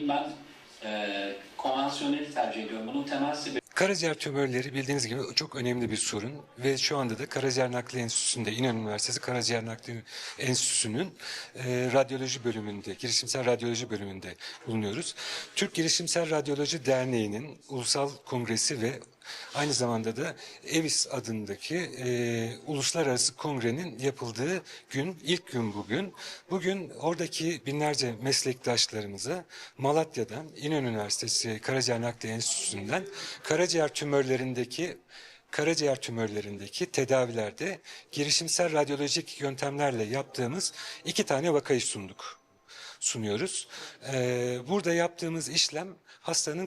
Ben e, konvansiyoneli tercih ediyorum. Bunun temel sebebi Karaciğer tümörleri bildiğiniz gibi çok önemli bir sorun ve şu anda da Karaciğer Nakli Enstitüsü'nde İnönü Üniversitesi Karaciğer Nakli Enstitüsü'nün e, radyoloji bölümünde, girişimsel radyoloji bölümünde bulunuyoruz. Türk Girişimsel Radyoloji Derneği'nin ulusal kongresi ve aynı zamanda da EVIS adındaki e, uluslararası kongrenin yapıldığı gün, ilk gün bugün. Bugün oradaki binlerce meslektaşlarımıza Malatya'dan, İnönü Üniversitesi Karaciğer Nakli Enstitüsü'nden karaciğer tümörlerindeki karaciğer tümörlerindeki tedavilerde girişimsel radyolojik yöntemlerle yaptığımız iki tane vakayı sunduk sunuyoruz. Ee, burada yaptığımız işlem hastanın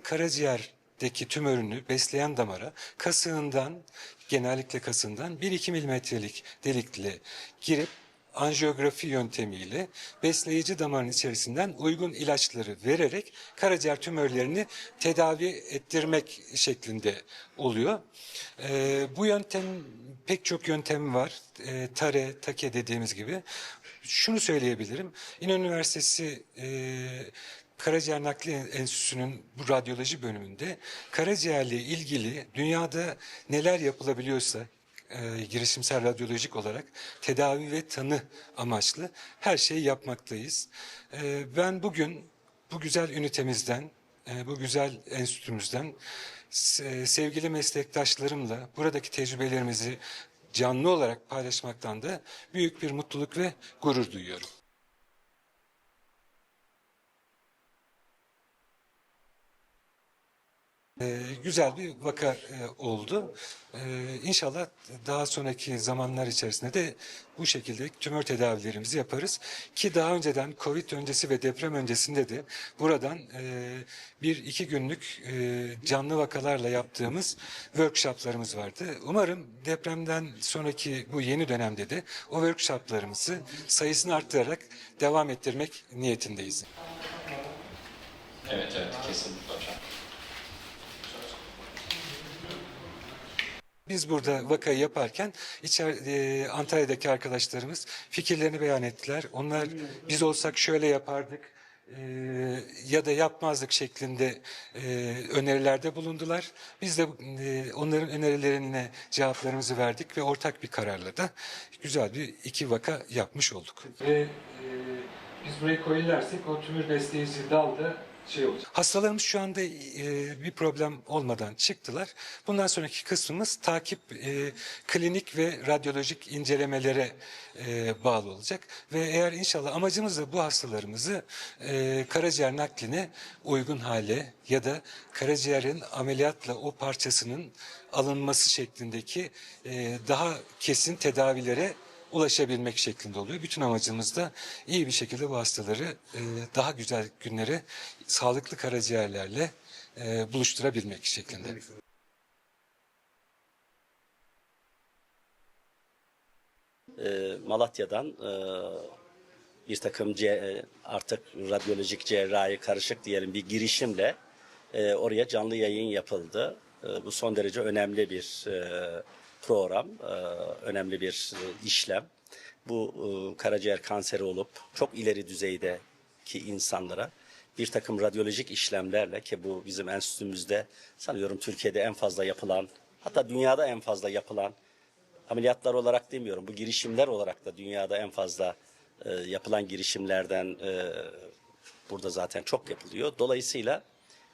karaciğerdeki tümörünü besleyen damara kasığından genellikle kasından 1-2 milimetrelik delikle girip anjiyografi yöntemiyle besleyici damarın içerisinden uygun ilaçları vererek karaciğer tümörlerini tedavi ettirmek şeklinde oluyor. Ee, bu yöntem pek çok yöntemi var. Ee, tare, take dediğimiz gibi. Şunu söyleyebilirim. İnönü Üniversitesi e, Karaciğer Nakli Enstitüsü'nün bu radyoloji bölümünde karaciğerle ilgili dünyada neler yapılabiliyorsa e, girişimsel radyolojik olarak tedavi ve tanı amaçlı her şeyi yapmaktayız. E, ben bugün bu güzel ünitemizden, e, bu güzel enstitümüzden se- sevgili meslektaşlarımla buradaki tecrübelerimizi canlı olarak paylaşmaktan da büyük bir mutluluk ve gurur duyuyorum. Ee, güzel bir vaka e, oldu. Ee, inşallah daha sonraki zamanlar içerisinde de bu şekilde tümör tedavilerimizi yaparız. Ki daha önceden Covid öncesi ve deprem öncesinde de buradan e, bir iki günlük e, canlı vakalarla yaptığımız workshoplarımız vardı. Umarım depremden sonraki bu yeni dönemde de o workshoplarımızı sayısını arttırarak devam ettirmek niyetindeyiz. evet evet kesinlikle Biz burada vakayı yaparken içer, e, Antalya'daki arkadaşlarımız fikirlerini beyan ettiler. Onlar biz olsak şöyle yapardık e, ya da yapmazdık şeklinde e, önerilerde bulundular. Biz de e, onların önerilerine cevaplarımızı verdik ve ortak bir kararla da güzel bir iki vaka yapmış olduk. Ve e, biz burayı koyularsak o tümör besleyici dalda şey olacak. Hastalarımız şu anda e, bir problem olmadan çıktılar. Bundan sonraki kısmımız takip e, klinik ve radyolojik incelemelere e, bağlı olacak. Ve eğer inşallah amacımız da bu hastalarımızı e, karaciğer nakline uygun hale ya da karaciğerin ameliyatla o parçasının alınması şeklindeki e, daha kesin tedavilere ulaşabilmek şeklinde oluyor. Bütün amacımız da iyi bir şekilde bu hastaları e, daha güzel günlere sağlıklı karaciğerlerle e, buluşturabilmek şeklinde. e, Malatya'dan e, bir takım ce- artık radyolojik cerrahi karışık diyelim bir girişimle e, oraya canlı yayın yapıldı. E, bu son derece önemli bir e, program, e, önemli bir e, işlem. Bu e, karaciğer kanseri olup çok ileri düzeydeki insanlara bir takım radyolojik işlemlerle ki bu bizim enstitümüzde sanıyorum Türkiye'de en fazla yapılan hatta dünyada en fazla yapılan ameliyatlar olarak demiyorum. Bu girişimler olarak da dünyada en fazla e, yapılan girişimlerden e, burada zaten çok yapılıyor. Dolayısıyla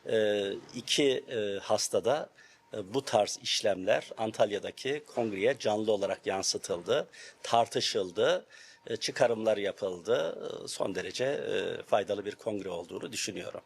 e, iki e, hastada bu tarz işlemler Antalya'daki kongreye canlı olarak yansıtıldı, tartışıldı, e, çıkarımlar yapıldı. E, son derece e, faydalı bir kongre olduğunu düşünüyorum.